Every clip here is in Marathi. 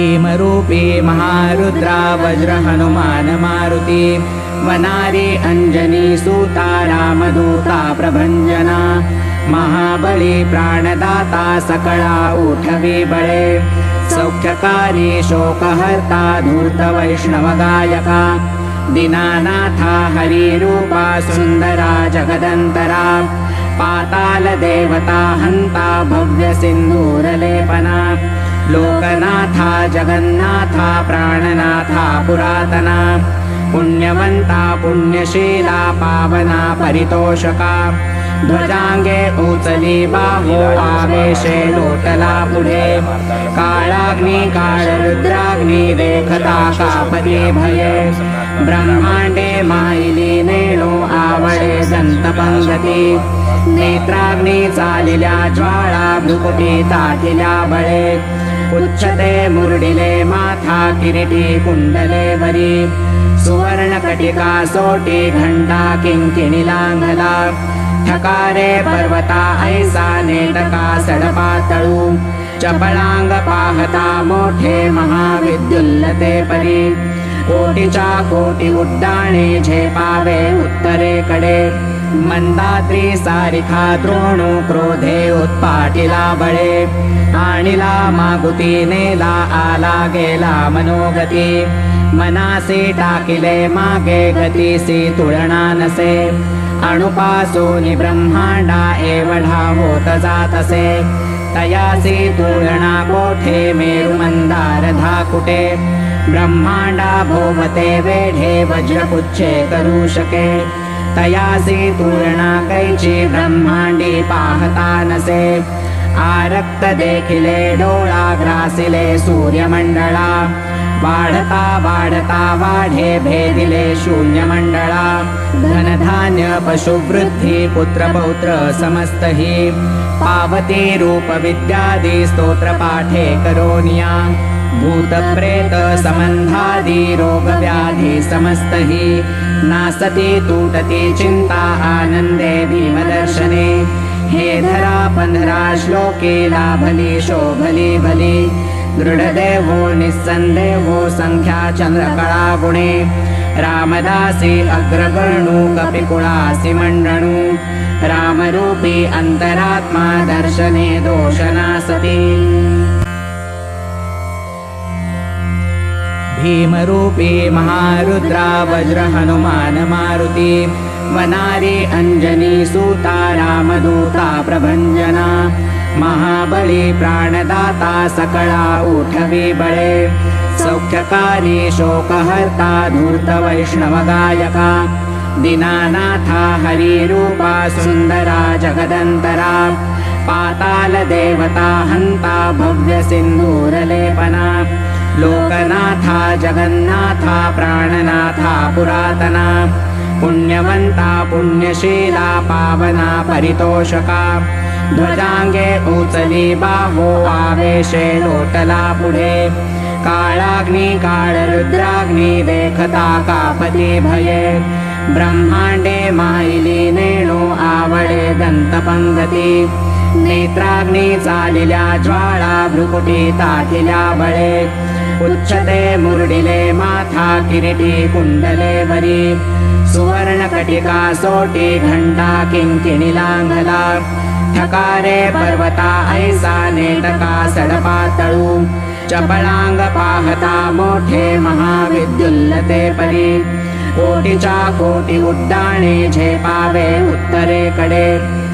ीमरूपी महारुद्रा वज्रहनुमानमारुती वनारे अञ्जनी सूता रामदूता प्रभञ्जना महाबले प्राणदाता सकला ऊठवे बले सौख्यकारी शोकहर्ता धूर्तवैष्णवगायका दिनानाथा हरिरूपा सुन्दरा जगदन्तरा पातालदेवता हन्ता भव्यसिन्दूरलेपना लोकनाथा जगन्नाथा प्राणनाथा पुरातना पुण्यवन्ता पुण्यशीला पावना परितोषका ध्वजाङ्गे उचली बाहो आवेशे लोटला पुढे काळाग्नि काळ रुद्राग्नी देखता कापदी भये ब्रह्मांडे मायली नेणो आवडे दंतपंगती नेत्राग्नी चालिल्या ज्वाळा भ्रुकुटी ताटिल्या बळे पुच्छते मुरुडिले माथा किरीटी कुण्डले वरी। सुवर्णकटिका सोटी घण्टा किङ्किणिलाङ्गला। ठकारे पर्वता ऐसा नेटका सडपातळु। चपलाङ्गपाहता मोठे महाविद्युल्लते परि। कोटिचा कोटि उड्डाणे झेपावे उत्तरे कडे। मंदाद्री सारिखा द्रोणु क्रोधे उत्पाटिला बळे. आणिला मागुती नेला आला गेला मनोगती. मनासी टाकिले मागे गतीसी तुळणा नसे. अणुपासून ब्रह्मांडा एवढा होत जातसे. तयासी तुळणा कोठे मेरु मंदार धाकुटे. ब्रह्मांडा भोवते वेढे वज्रपुच्छे करू शके. तयासी तुळणा कैची ब्रह्मांडी पाहता नसे। आरक्त देखिले डोळा ग्रासिले सूर्यमंडळा। वाढता वाढता वाढे भेदिले शून्यमंडळा। धनधान्य पशुवृद्धी पुत्रपौत्र समस्तही। पावती रूप विद्यादी स्तोत्र पाठे करोनिया। भूतप्रेत संबंधादी रोगव्याधि व्याधी नासति नासती चिन्ता आनन्दे भीमदर्शने। हे धरा पन्धरा श्लोके लाभली शोभली भली दृढदेवो निस्संदेहो सङ्ख्या चंद्रकळा गुणे रामदासी अग्रगणु कपिकुळासि मण्डणु। रामरूपी अन्तरात्मा दर्शने दोषनासती। भीमरूपे महारुद्रा वज्रहनुमानमारुति वनारे अञ्जनी सूता रामदूता प्रभञ्जना महाबले प्राणदाता सकला ऊठवे बले सौख्यकाले शोकहर्ता धूर्तवैष्णवगायका दिनानाथा हरिरूपा सुन्दरा जगदन्तरा पातालदेवता हन्ता भव्यसिन्दूरलेपना लोकनाथा जगन्नाथा प्राणनाथा पुरातना पुण्यवन्ता पुण्यशीला पावना परितोषका। ध्वजाङ्गे उचली बाहो आवेशे लोटला पुढे। काळाग्नि काळरुद्राग्नि देखता कापती भये। ब्रह्माण्डे मायली नेणो आवडे दंतपंगती। नेत्राग्नी चालिल्या ज्वाळा भ्रुकुटी ताटिल्या बळे। पुच्छते मुरुडिले माथा किरीटी कुण्डले वरी। सुवर्णकटिका सोटी घण्टा किङ्किणिलाङ्गला ठकारे पर्वता ऐसा नेटका सडपातळु चपलाङ्गपाहता मोठे महाविद्युल्लते परि। कोटिचा कोटि उड्डाणे झेपावे उत्तरे कडे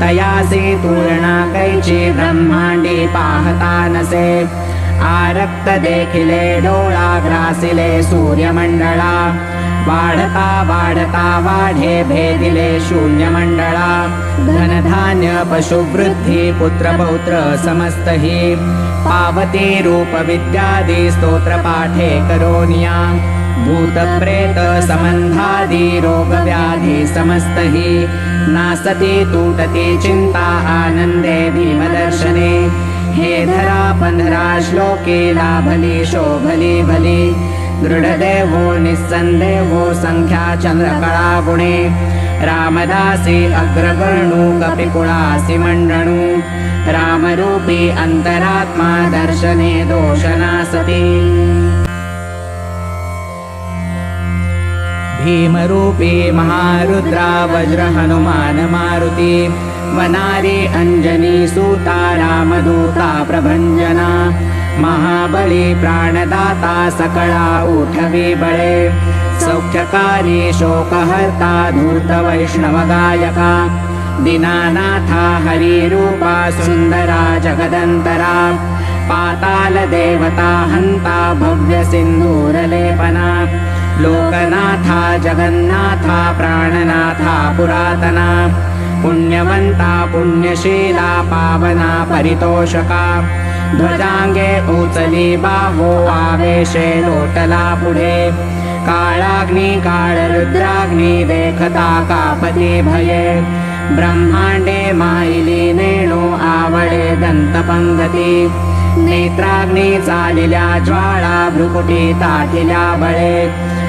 तयासी तूरणा कैची ब्रह्मांडी पाहता नसे आरक्त देखिले डोळा ग्रासिले सूर्यमंडळा। वाढता वाढता वाढे भेदिले शून्यमंडळा। धनधान्य पशुवृद्धी पुत्रपौत्र समस्तही। पावती रूपविद्यादि स्तोत्रपाठे करोनिया। भूतप्रेत सम्बन्धादि समस्त समस्तहि। नासति तूटति चिन्ता आनन्दे भीमदर्शने। हे धरा पंधरा श्लोके लाभली शोभली भली दृढदेवो निस्सन्देहो संख्या चन्द्रकळा गुणे। रामदासी अग्रगणु कपिकुळासि मण्डणु। रामरूपी अन्तरात्मा दर्शने दोषनासति भीमरूपे महारुद्रा वज्रहनुमानमारुती वनारे अञ्जनी सूता रामदूता प्रभञ्जना महाबले प्राणदाता सकला ऊठवे बले सौख्यकारी शोकहर्ता धूर्त दिनानाथा हरिरूपा सुन्दरा जगदन्तरा पातालदेवता हन्ता भव्यसिन्दूरलेपना लोकनाथा जगन्नाथा प्राणनाथा पुरातना पुण्यवन्ता पुण्यशीला पावना परितोषका ध्वजाङ्गे उचली बाहो आवेशे लोटला पुढे। काळाग्नी काळरुद्राग्नी देखता कापती भये। ब्रह्माण्डे मायिली नेणो आवडे दन्तपङ्गती। नेत्राग्नी चालिल्या ज्वाळा भ्रुकुटी ताटिल्या बळे।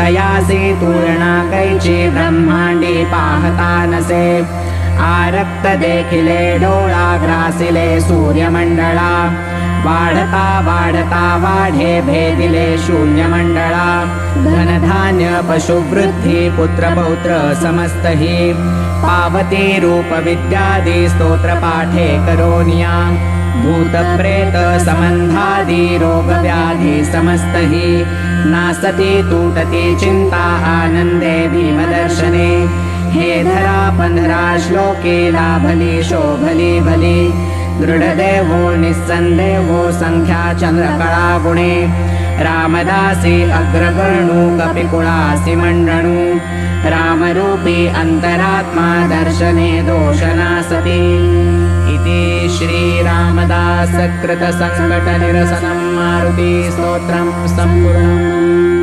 तयासी तुळणा कैची ब्रह्मांडी पाहता नसे आरक्त देखिले डोळा ग्रासिले सूर्यमंडळा। वाढता वाढता वाढे भेदिले शून्यमंडळा। धनधान्य पशुवृद्धी पुत्रपौत्र समस्तहि। पावती रूपविद्यादि स्तोत्रपाठे करोनिया। भूतप्रेत सम्बन्धादि रोगव्याधि समस्तहि। नासति तूटति चिन्ता आनन्दे भीमदर्शने। हे धरा पंधरा श्लोके लाभली शोभली भली दृढदेवो निस्सन्देहो संख्या चन्द्रकळा गुणे रामदासी अग्रगणु कपिकुळासि मण्डणु रामरूपी अन्तरात्मा दर्शने दोषनासति इति श्रीरामदासकृतसङ्कटनिरसनं मारुति स्तोत्रं सम्पूर्णम्